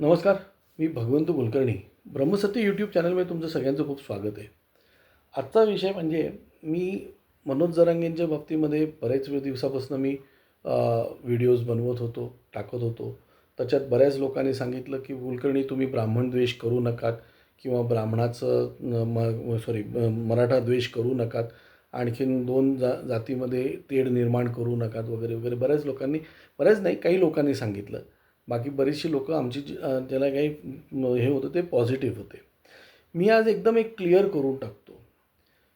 नमस्कार मी भगवंत कुलकर्णी. ब्रह्मसत्य यूट्यूब चॅनलमध्ये तुमचं सगळ्यांचं खूप स्वागत आहे. आजचा विषय म्हणजे मी मनोज जरांगेंच्या बाबतीमध्ये बरेच वेळ दिवसापासून मी व्हिडिओज बनवत होतो टाकत होतो. त्याच्यात बऱ्याच लोकांनी सांगितलं की कुलकर्णी तुम्ही ब्राह्मण द्वेष करू नकात किंवा ब्राह्मणाचं म सॉरी मराठा द्वेष करू नकात. आणखीन दोन जा जातीमध्ये तेढ निर्माण करू नकात वगैरे वगैरे. बऱ्याच लोकांनी बऱ्याच नाही काही लोकांनी सांगितलं. बाकी बरीचशी लोकं आमची जी- ज्याला काही हे होतं ते पॉझिटिव्ह होते. मी आज एकदम एक क्लिअर करून टाकतो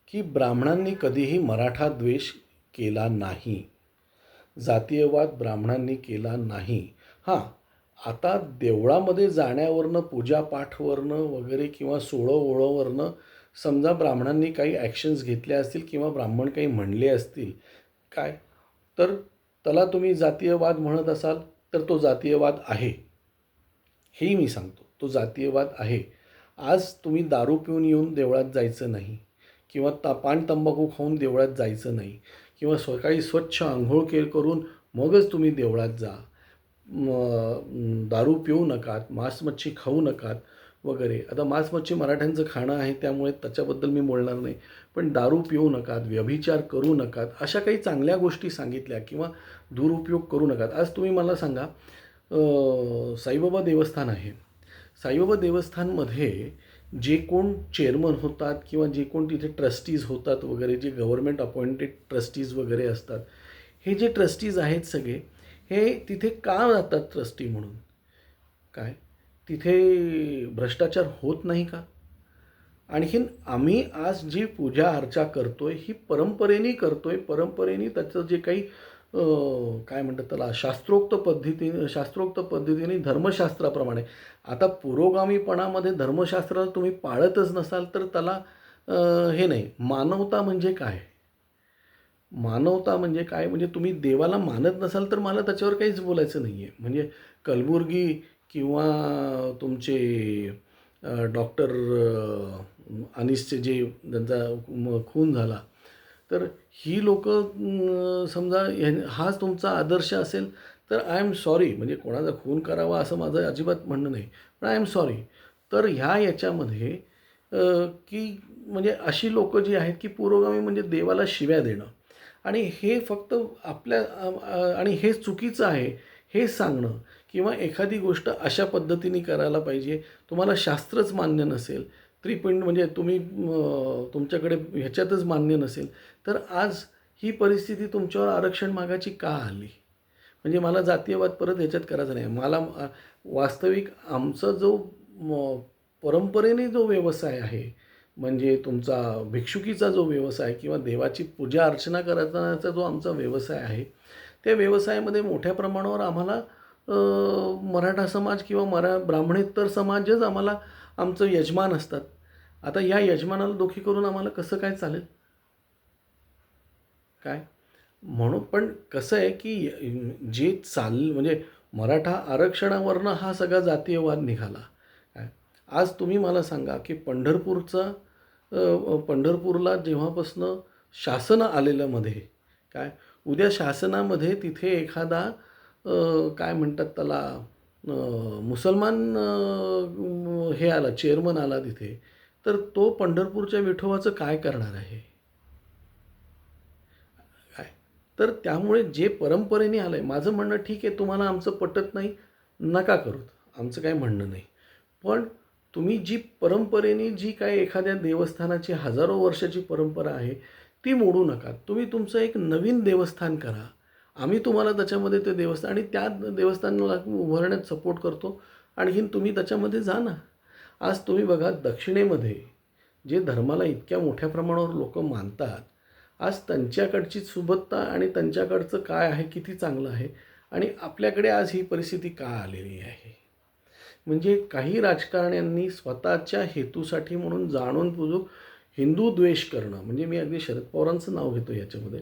की ब्राह्मणांनी कधीही मराठा द्वेष केला नाही. जातीयवाद ब्राह्मणांनी केला नाही. हां आता देवळामध्ये जाण्यावरनं पूजापाठवरनं वगैरे किंवा सोळं ओळंवरनं समजा ब्राह्मणांनी काही ॲक्शन्स घेतल्या असतील किंवा ब्राह्मण काही म्हणले असतील काय? तर त्याला तुम्ही जातीयवाद म्हणत असाल? तर तो जातीयवाद आहे. हेही मी सांगतो. तो जातीयवाद आहे. आज तुम्ही दारू पिऊन येऊन देवळात जायचं नाही किंवा ता पान तंबाखू खाऊन देवळात जायचं नाही किंवा सकाळी स्वच्छ आंघोळ केर करून मगच तुम्ही देवळात जा. दारू पिऊ नकात मांस मच्छी खाऊ नकात वगैरे. आता मांस मच्छी मराठ्यांचं खाणं आहे त्यामुळे त्याच्याबद्दल मी बोलणार नाही. पण दारू पिऊ नकात व्यभिचार करू नकात अशा काही चांगल्या गोष्टी सांगितल्या किंवा दुरुपयोग करू नकात. आज तुम्ही मला सांगा साईबाबा देवस्थान आहे. साईबाबा देवस्थानमध्ये जे कोण चेअरमन होतात किंवा जे कोण तिथे ट्रस्टीज होतात वगैरे जे गव्हर्मेंट अपॉइंटेड ट्रस्टीज वगैरे असतात हे जे ट्रस्टीज आहेत सगळे हे तिथे का जातात ट्रस्टी म्हणून? काय? तिथे भ्रष्टाचार होत नाही का? आणखीन आम्ही आज जी पूजा अर्चा करतो आहे ही परंपरेने करतो आहे परंपरेने त्याचं जे काही काय म्हणतात त्याला शास्त्रोक्त पद्धतीने शास्त्रोक्त पद्धतीने धर्मशास्त्राप्रमाणे. आता पुरोगामीपणामध्ये धर्मशास्त्र तुम्ही पाळतच नसाल तर त्याला हे नाही. मानवता म्हणजे काय? मानवता म्हणजे काय? म्हणजे तुम्ही देवाला मानत नसाल तर मला त्याच्यावर काहीच बोलायचं नाही आहे म्हणजे कलबुर्गी किंवा तुमचे डॉक्टर अनिसचे जे त्यांचा खून झाला तर ही लोक समजा ह्या- हाच तुमचा आदर्श असेल तर आय एम सॉरी. म्हणजे कोणाचा खून करावा असं माझं अजिबात म्हणणं नाही. पण आय एम सॉरी. तर ह्या याच्यामध्ये की म्हणजे अशी लोकं जी आहेत की पुरोगामी म्हणजे देवाला शिव्या देणं. आणि हे फक्त आपल्या आणि हे चुकीचं आहे हे सांगणं. किंवा एखादी गोष्ट अशा पद्धतीने करायला पाहिजे. तुम्हाला शास्त्रच मान्य नसेल त्रिपिंड म्हणजे तुम्ही तुमच्याकडे ह्याच्यातच मान्य नसेल तर आज ही परिस्थिती तुमच्यावर आरक्षण मागाची का आली म्हणजे मला जातीयवाद परत ह्याच्यात करायचा नाही. मला वास्तविक आमचा जो म, परंपरेने जो व्यवसाय आहे म्हणजे तुमचा भिक्षुकीचा जो व्यवसाय किंवा देवाची पूजा अर्चना करायचा जो आमचा व्यवसाय आहे त्या व्यवसायामध्ये मोठ्या प्रमाणावर आम्हाला मराठा समाज किंवा मरा ब्राह्मणेतर समाजच आम्हाला आमचं यजमान असतात. आता या यजमानाला दुखी करून आम्हाला कसं काय चालेल? काय? म्हणून पण कसं आहे की जे चाल म्हणजे मराठा आरक्षणावरनं हा सगळा जातीयवाद निघाला. काय? आज तुम्ही मला सांगा की पंढरपूरचा पंढरपूरला जेव्हापासनं शासन आलेलं मध्ये काय? उद्या शासनामध्ये तिथे एखादा काय म्हणतात त्याला मुसलमान हे आला चेअरमन आला तिथे तर तो पंढरपूरच्या विठोबाचं काय करणार आहे? काय? तर त्यामुळे जे परंपरेने आलं आहे माझं म्हणणं ठीक आहे तुम्हाला आमचं पटत नाही नका करूत. आमचं काही म्हणणं नाही. पण तुम्ही जी परंपरेने जी काय एखाद्या देवस्थानाची हजारो वर्षाची परंपरा आहे ती मोडू नका. तुम्ही तुमचं एक नवीन देवस्थान करा. आम्ही तुम्हाला त्याच्यामध्ये ते देवस्थान आणि त्या देवस्थानाला उभारण्यात सपोर्ट करतो. आणखीन तुम्ही त्याच्यामध्ये जा ना. आज तुम्ही बघा दक्षिणेमध्ये जे धर्माला इतक्या मोठ्या प्रमाणावर लोक मानतात आज त्यांच्याकडची सुबत्ता आणि त्यांच्याकडचं काय आहे किती चांगलं आहे आणि आपल्याकडे आज ही परिस्थिती का आलेली आहे? म्हणजे काही राजकारण्यांनी स्वतःच्या हेतूसाठी म्हणून जाणून बुजून हिंदू द्वेष करणं म्हणजे मी अगदी शरद पवारांचं नाव घेतो याच्यामध्ये.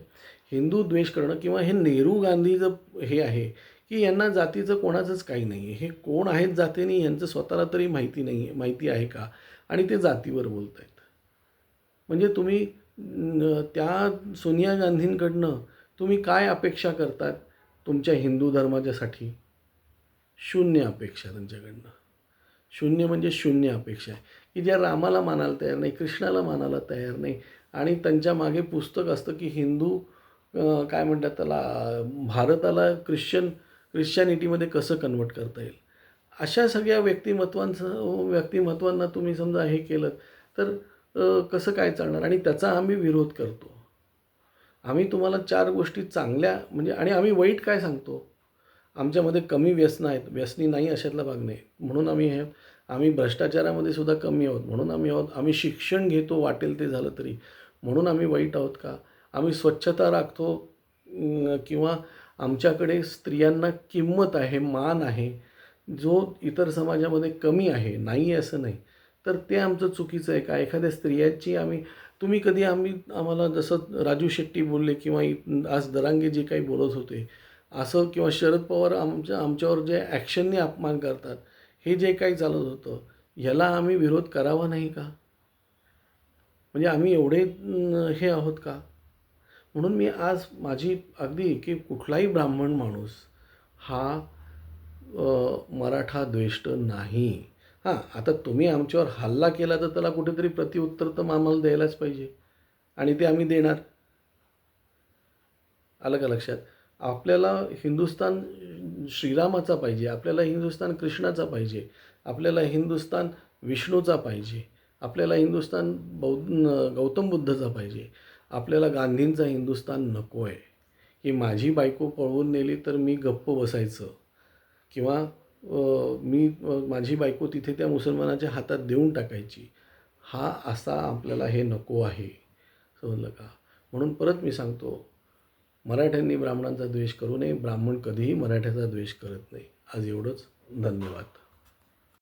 हिंदू द्वेष करणं किंवा हे नेहरू गांधीचं हे आहे की यांना जातीचं कोणाचंच काही नाही आहे हे कोण आहेत जातीने यांचं स्वतःला तरी माहिती नाही आहे माहिती आहे का? आणि ते जातीवर बोलत आहेत म्हणजे तुम्ही त्या सोनिया गांधींकडनं तुम्ही काय अपेक्षा करतात तुमच्या हिंदू धर्माच्यासाठी? शून्य अपेक्षा त्यांच्याकडनं. शून्य म्हणजे शून्य अपेक्षा आहे. की ज्या रामाला मानायला तयार नाही कृष्णाला मानायला तयार नाही. आणि त्यांच्या मागे पुस्तक असतं की हिंदू काय म्हणतात त्याला भारताला ख्रिश्चन ख्रिश्चॅनिटीमध्ये कसं कन्वर्ट करता येईल? अशा सगळ्या व्यक्तिमत्वांचं व्यक्तिमत्वांना तुम्ही समजा हे केलं तर कसं काय चालणार? आणि त्याचा आम्ही विरोध करतो. आम्ही तुम्हाला चार गोष्टी चांगल्या म्हणजे आणि आम्ही वाईट काय सांगतो? आमच्यामध्ये कमी व्यसनं आहेत. व्यसनी नाही अशातला भाग नाही. म्हणून आम्ही हे आम्ही भ्रष्टाचारामध्ये सुद्धा कमी आहोत. म्हणून आम्ही आहोत. आम्ही शिक्षण घेतो वाटेल ते झालं तरी. म्हणून आम्ही वाईट आहोत का? आम्ही स्वच्छता राखतो किंवा आमच्याकडे स्त्रियांना किंमत आहे मान आहे जो इतर समाजामध्ये कमी आहे नाही आहे असं नाही. तर ते आमचं चुकीचं आहे का? एखाद्या स्त्रियाची आम्ही तुम्ही कधी आम्ही आम्हाला जसं राजू शेट्टी बोलले किंवा इ- आज दरांगे जे काही बोलत होते असं किंवा शरद पवार आमच्या आमच्यावर जे ॲक्शनने अपमान करतात हे जे काही चालत होतं ह्याला आम्ही विरोध करावा नाही का? म्हणजे आम्ही एवढे हे आहोत का? म्हणून मी आज माझी अगदी की कुठलाही ब्राह्मण माणूस हा मराठा द्वेष्ट नाही. हां आता तुम्ही आमच्यावर हल्ला केला तर त्याला कुठेतरी प्रतिउत्तर तर आम्हाला द्यायलाच पाहिजे. आणि ते आम्ही देणार. आलं का लक्षात? आपल्याला हिंदुस्तान श्रीरामाचा पाहिजे आपल्याला हिंदुस्तान कृष्णाचा पाहिजे आपल्याला हिंदुस्तान विष्णूचा पाहिजे आपल्याला हिंदुस्तान बौद्ध गौतम बुद्धाचा पाहिजे आपल्याला गांधींचा हिंदुस्तान नको आहे की माझी बायको पळवून नेली तर मी गप्प बसायचं. किंवा मी माझी बायको तिथे त्या मुसलमानाच्या हातात देऊन टाकायची. हा असा आपल्याला हे नको आहे. समजलं का? म्हणून परत मी सांगतो मराठ्यांनी ब्राह्मणांचा द्वेष करू नये. ब्राह्मण कधीही मराठ्याचा द्वेष करत नाही. आज एवढंच. धन्यवाद.